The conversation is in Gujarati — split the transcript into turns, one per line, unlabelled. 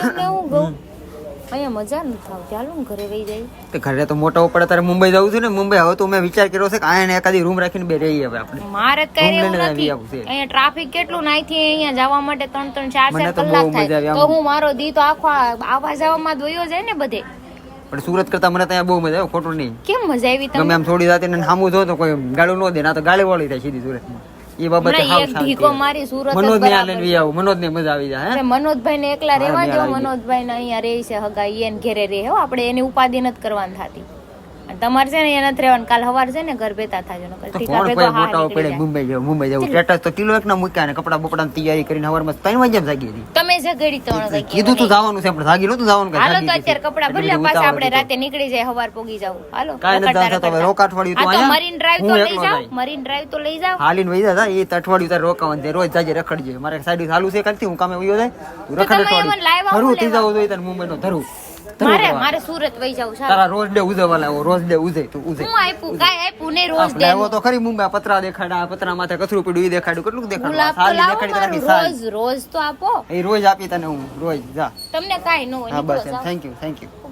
તમને હું કહું અહીંયા મજા નથી આવતી હાલો ને ઘરે રહી જાય
તે ઘરે તો મોટા ઉપર તારે મુંબઈ જવું છે ને મુંબઈ હવે તો મેં વિચાર કર્યો છે કે અહીંયા એકાદી રૂમ રાખીને બે રહીએ હવે આપણે.
મારે કઈ રહેવું નથી. અહીંયા ટ્રાફિક કેટલું નાઈથી અહીંયા જવા માટે ત્રણ ત્રણ ચાર ચાર કલાક થાય. તો હું મારો દી તો આખો આવા જવામાં દોયો જાય ને બધે.
પણ સુરત કરતા મને ત્યાં બહુ મજા આવે ખોટું નહીં.
કેમ મજા આવી તમે
આમ થોડી રાતે ને સામું જો તો કોઈ ગાળું ન દે ના તો ગાડી વાળી થાય સીધી સુરતમાં. એ બાબતે હાવ
ઢીકો મારી સુરત જ
મનોજ ને આલે વી આવું મનોજ ને મજા આવી જાય હે?
મનોજભાઈ ને એકલા રહેવા દો મનોજભાઈ ને અહીંયા રહે છે હગા એને ઘેરે રહે. હો આપણે એની ઉપાધિ નથી કરવાની થતી. તમારે છે ને એના રહેવાનું. કાલ હવાર છે ને ઘર બેતા થાજો નકર
તો
ઠીકા
કોણ
ભેગો હા
પડે મુંબઈ જેવું મુંબઈ જેવું. સ્ટેટસ તો કિલો એક ના મૂક્યા ને કપડા બપડા તૈયારી કરીને હવારમાં ત્રણ વાગ્યા જાગી હતી.
તમે જે ઘડી ત્રણ વાગે
કીધું તું જવાનું છે પણ જાગી નતું જવાનું
હાલો તો અત્યારે કપડા
ભરી
પાછા આપણે. રાતે નીકળી જાય સવાર પોગી જાવ. હાલો
કાંઈ નથી
રખડતા
જાણતા તો હવે રોક અઠવાડિયું તો આયા
મરીન ડ્રાઈવ તો લઈ
જાવ.
મરીન ડ્રાઈવ તો લઈ જાવ
હાલીન વઈ જતા એ તો અઠવાડિયું તારે રોકાવાનું છે રોજ જાજે રખડજે. મારે સાઈડ ચાલુ છે કરતી હું કામે વયો જાય. રખડે
તો તમે
અઠવાડિયું.
હું
ધરું જોઈએ તને મુંબઈનો ધરું ધરું.
મારે. મારે સુરત વઈ જાવ સારું
તારા રોજ ડે ઉજવવા લાવો રોજ ડે ઉજે તું ઉજે
હું આપ્યું કાઈ આપ્યું ને રોજ
ડે આવ્યો તો ખરી મુંબઈ પતરા દેખાડા પતરા માથે કચરું પડ્યું એ દેખાડ્યું કેટલું દેખાડું
ગુલાબ
સાલી દેખાડી તારી સાલી
રોજ રોજ તો આપો.
એ રોજ આપી તને હું રોજ જા.
તમને કાઈ ન હોય
હા બસ થેન્ક યુ થેન્ક યુ